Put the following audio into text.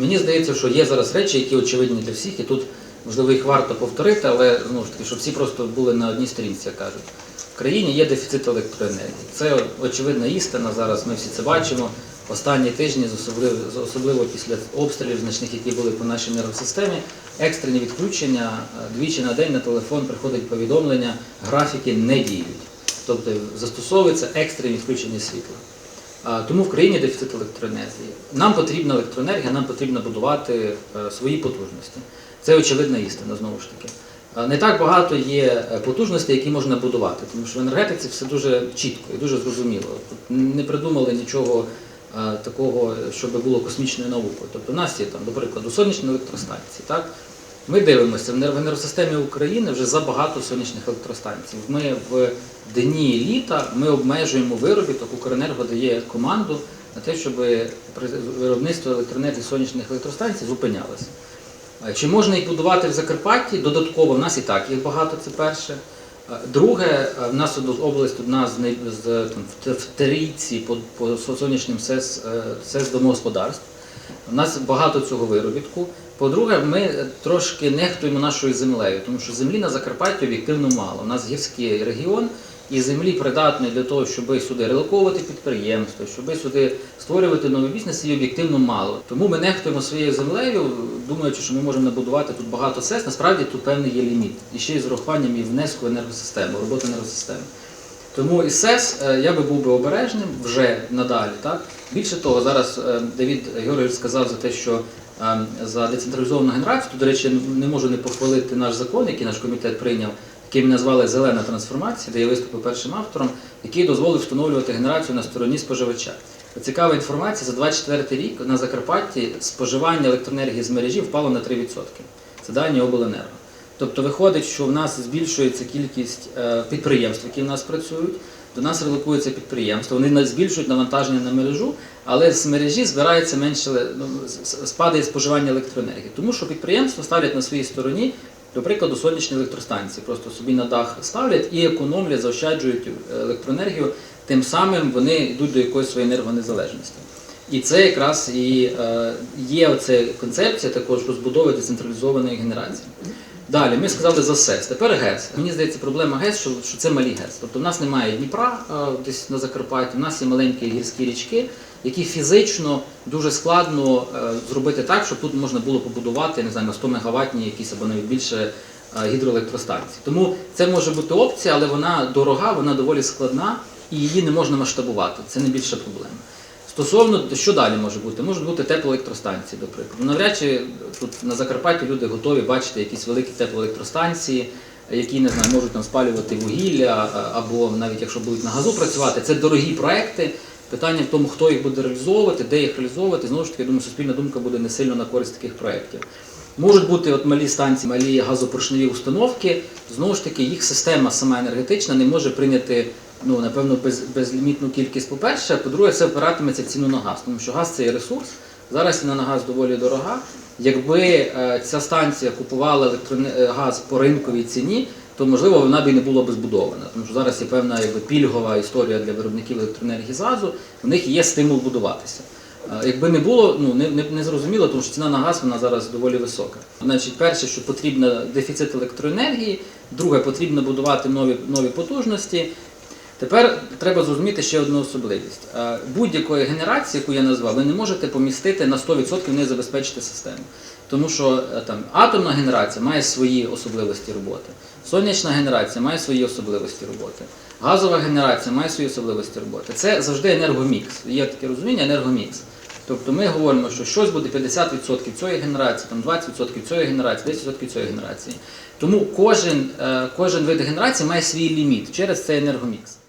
Мені здається, що є зараз речі, які очевидні для всіх, і тут можливо їх варто повторити, але знову ж таки, щоб всі просто були на одній сторінці, як кажуть. В країні є дефіцит електроенергії. Це очевидна істина. Зараз ми всі це бачимо. Останні тижні, особливо, особливо після обстрілів значних, які були по нашій енергосистемі, екстрені відключення е, двічі на день на телефон приходить повідомлення, графіки не діють. Тобто застосовується екстрені відключення світла. А, Тому в країні дефіцит електроенергії. Нам потрібна електроенергія, нам потрібно будувати е, свої потужності. Це очевидна істина, знову ж таки. Не так багато є е, потужностей, які можна будувати, тому що в енергетиці все дуже чітко і дуже зрозуміло. Не придумали нічого е, такого, щоб було космічною наукою. Тобто у нас є там, до сонячні електростанції. Так? Ми дивимося в енергосистемі України вже забагато сонячних електростанцій. Ми в дні літа ми обмежуємо виробіток. Укренерго дає команду на те, щоб виробництво електроенергії сонячних електростанцій зупинялося. Чи можна їх будувати в Закарпатті? Додатково в нас і так їх багато, це перше. Друге, в нас область одна з, з там, в трійці по, по сонячним СЕС, е, СЕС домогосподарств. У нас багато цього виробітку. По-друге, ми трошки нехтуємо нашою землею, тому що землі на Закарпатті об'єктивно мало. У нас гірський регіон, і землі придатної для того, щоб сюди релоковувати підприємства, щоб сюди створювати новий бізнес, її об'єктивно мало. Тому ми нехтуємо своєю землею, думаючи, що ми можемо набудувати тут багато СЕС. Насправді тут певний є ліміт. І ще й з урахуванням і внеску в енергосистему, роботи енергосистеми. Тому із СЕС е, я би був би обережним вже надалі. Так? Більше того, зараз е, Давід Георгійович сказав за те, що е, за децентралізовану генерацію, тут, до речі, не можу не похвалити наш закон, який наш комітет прийняв, який ми назвали Зелена трансформація, де я виступив першим автором, який дозволив встановлювати генерацію на стороні споживача. Цікава інформація, за 24 рік на Закарпатті споживання електроенергії з мережі впало на 3%. Це дані обленерго. Тобто виходить, що в нас збільшується кількість е, підприємств, які в нас працюють. До нас релокуються підприємства, вони збільшують навантаження на мережу, але з мережі збирається менше ну, спадає споживання електроенергії. Тому що підприємства ставлять на своїй стороні, до прикладу, сонячні електростанції, просто собі на дах ставлять і економлять, заощаджують е, електроенергію. Тим самим вони йдуть до якоїсь своєї енергонезалежності. І це якраз і е, є оця концепція також розбудови децентралізованої генерації. Далі ми сказали за СЕС. Тепер ГЕС. Мені здається, проблема ГЕС, що, що це малі ГЕС. Тобто в нас немає Дніпра е, десь на Закарпатті, в нас є маленькі гірські річки, які фізично дуже складно е, зробити так, щоб тут можна було побудувати не знаю, на 100 мегаваттні якісь або навіть більше е, гідроелектростанції. Тому це може бути опція, але вона дорога, вона доволі складна і її не можна масштабувати. Це не більша проблема. Стосовно що далі може бути? Можуть бути теплоелектростанції, до прикладу. Навряд чи тут на Закарпатті люди готові бачити якісь великі теплоелектростанції, які не знаю, можуть там спалювати вугілля, або навіть якщо будуть на газу працювати. Це дорогі проекти. Питання в тому, хто їх буде реалізовувати, де їх реалізовувати. Знову ж таки, я думаю, суспільна думка буде не сильно на користь таких проєктів. Можуть бути от малі станції, малі газопоршневі установки. Знову ж таки, їх система сама енергетична не може прийняти ну, напевно, без, безлімітну кількість, по-перше, по-друге, це впиратиметься в ціну на газ, тому що газ це є ресурс. Зараз ціна на газ доволі дорога. Якби е, ця станція купувала електроне- е, газ по ринковій ціні, то можливо вона б і не була б збудована. Тому що зараз є певна якби, пільгова історія для виробників електроенергії з газу, у них є стимул будуватися. Якби не було, ну не, не, не зрозуміло, тому що ціна на газ вона зараз доволі висока. Значить, перше, що потрібно дефіцит електроенергії, друге, потрібно будувати нові, нові потужності. Тепер треба зрозуміти ще одну особливість. Е, Будь-якої генерації, яку я назвав, ви не можете помістити на 100% не забезпечити систему. Тому що е, там атомна генерація має свої особливості роботи, сонячна генерація має свої особливості роботи, газова генерація має свої особливості роботи. Це завжди енергомікс. Є таке розуміння енергомікс. Тобто ми говоримо, що щось буде 50% цієї генерації, там 20% цієї генерації, 10% цієї генерації. Тому кожен, е, кожен вид генерації має свій ліміт через цей енергомікс.